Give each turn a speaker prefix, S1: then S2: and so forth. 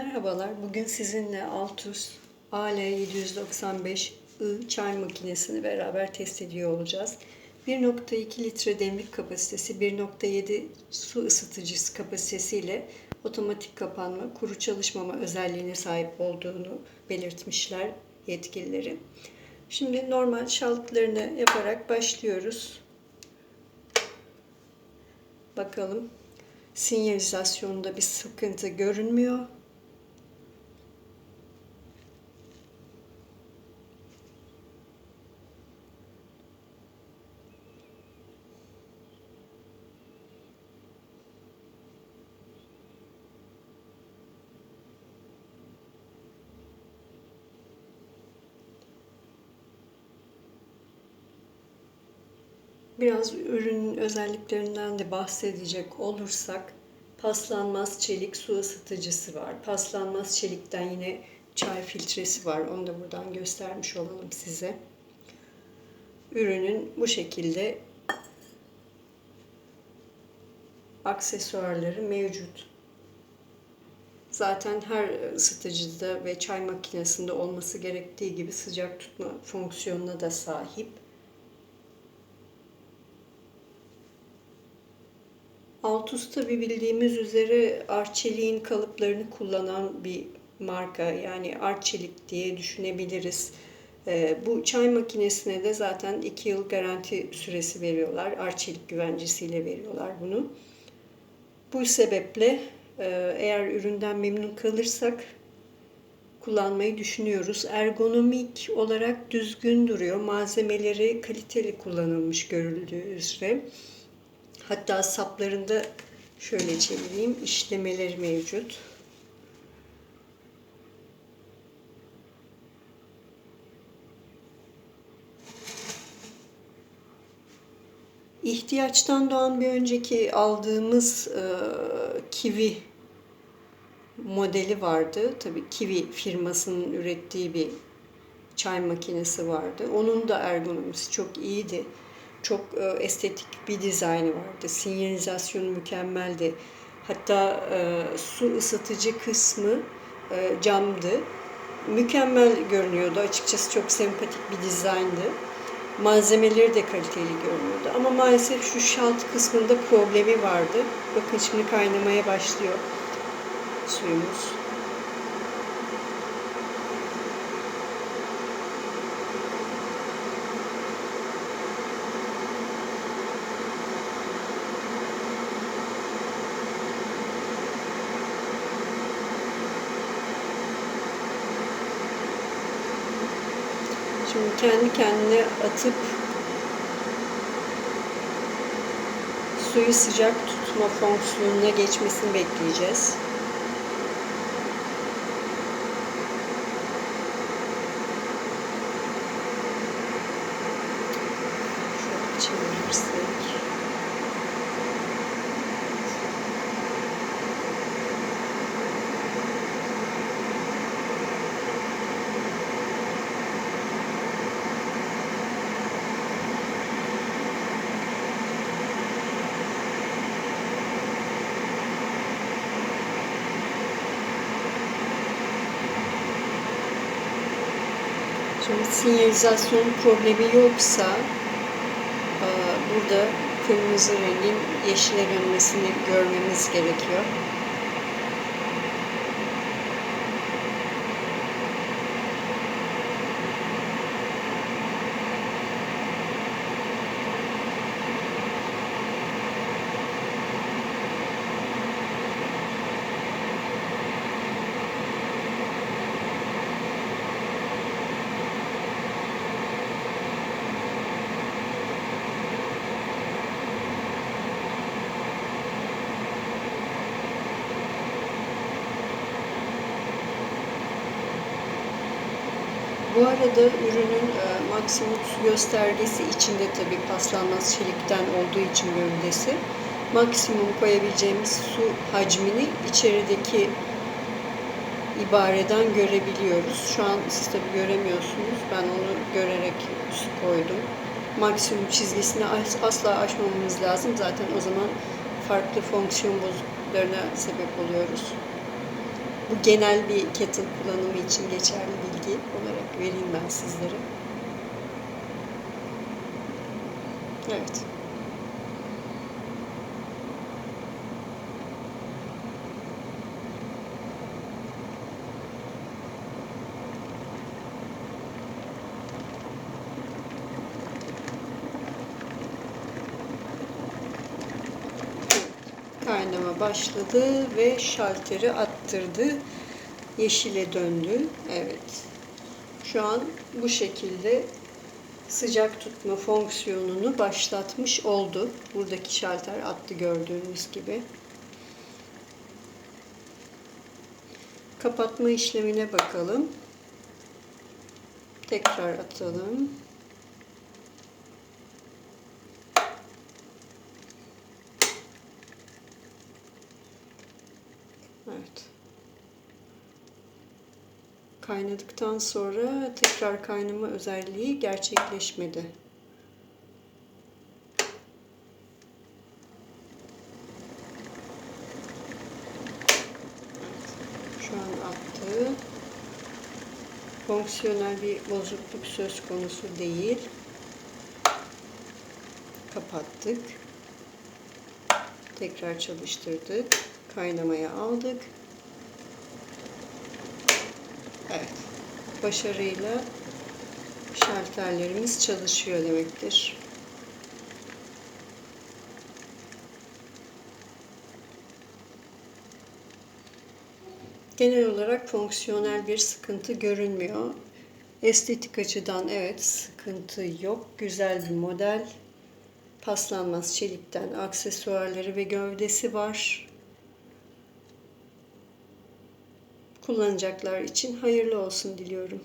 S1: Merhabalar, bugün sizinle Altus AL795 I çay makinesini beraber test ediyor olacağız. 1.2 litre demlik kapasitesi, 1.7 su ısıtıcısı kapasitesiyle otomatik kapanma, kuru çalışmama özelliğine sahip olduğunu belirtmişler yetkilileri. Şimdi normal şaltlarını yaparak başlıyoruz. Bakalım sinyalizasyonunda bir sıkıntı görünmüyor. Biraz ürünün özelliklerinden de bahsedecek olursak paslanmaz çelik su ısıtıcısı var. Paslanmaz çelikten yine çay filtresi var. Onu da buradan göstermiş olalım size. Ürünün bu şekilde aksesuarları mevcut. Zaten her ısıtıcıda ve çay makinesinde olması gerektiği gibi sıcak tutma fonksiyonuna da sahip. Altus tabi bildiğimiz üzere Arçelik'in kalıplarını kullanan bir marka. Yani Arçelik diye düşünebiliriz. Ee, bu çay makinesine de zaten 2 yıl garanti süresi veriyorlar. Arçelik güvencesiyle veriyorlar bunu. Bu sebeple e, eğer üründen memnun kalırsak kullanmayı düşünüyoruz. Ergonomik olarak düzgün duruyor. Malzemeleri kaliteli kullanılmış görüldüğü üzere. Hatta saplarında şöyle çevireyim işlemeleri mevcut. İhtiyaçtan doğan bir önceki aldığımız e, kivi modeli vardı. Tabii kivi firmasının ürettiği bir çay makinesi vardı. Onun da ergonomisi çok iyiydi çok e, estetik bir dizaynı vardı. Sinyalizasyonu mükemmeldi. Hatta e, su ısıtıcı kısmı e, camdı. Mükemmel görünüyordu. Açıkçası çok sempatik bir dizayndı. Malzemeleri de kaliteli görünüyordu. Ama maalesef şu şalt kısmında problemi vardı. Bakın şimdi kaynamaya başlıyor suyumuz. Şimdi kendi kendine atıp suyu sıcak tutma fonksiyonuna geçmesini bekleyeceğiz. Şöyle çevirirsek. Şimdi sinyalizasyon problemi yoksa burada kırmızı rengin yeşile dönmesini görmemiz gerekiyor. Bu arada ürünün e, maksimum su göstergesi içinde tabi paslanmaz çelikten olduğu için gövdesi maksimum koyabileceğimiz su hacmini içerideki ibareden görebiliyoruz. Şu an siz tabi göremiyorsunuz. Ben onu görerek su koydum. Maksimum çizgisini asla aşmamamız lazım. Zaten o zaman farklı fonksiyon bozukluklarına sebep oluyoruz. Bu genel bir kettle kullanımı için geçerli bilgi olarak vereyim ben sizlere. Evet. Kaynama başladı ve şalteri attırdı. Yeşile döndü. Evet. Şu an bu şekilde sıcak tutma fonksiyonunu başlatmış oldu. Buradaki şalter attı gördüğünüz gibi. Kapatma işlemine bakalım. Tekrar atalım. Evet. Kaynadıktan sonra tekrar kaynama özelliği gerçekleşmedi. Şu an attı. Fonksiyonel bir bozukluk söz konusu değil. Kapattık. Tekrar çalıştırdık. Kaynamaya aldık. Evet. Başarıyla şalterlerimiz çalışıyor demektir. Genel olarak fonksiyonel bir sıkıntı görünmüyor. Estetik açıdan evet sıkıntı yok. Güzel bir model. Paslanmaz çelikten aksesuarları ve gövdesi var. Kullanacaklar için hayırlı olsun diliyorum.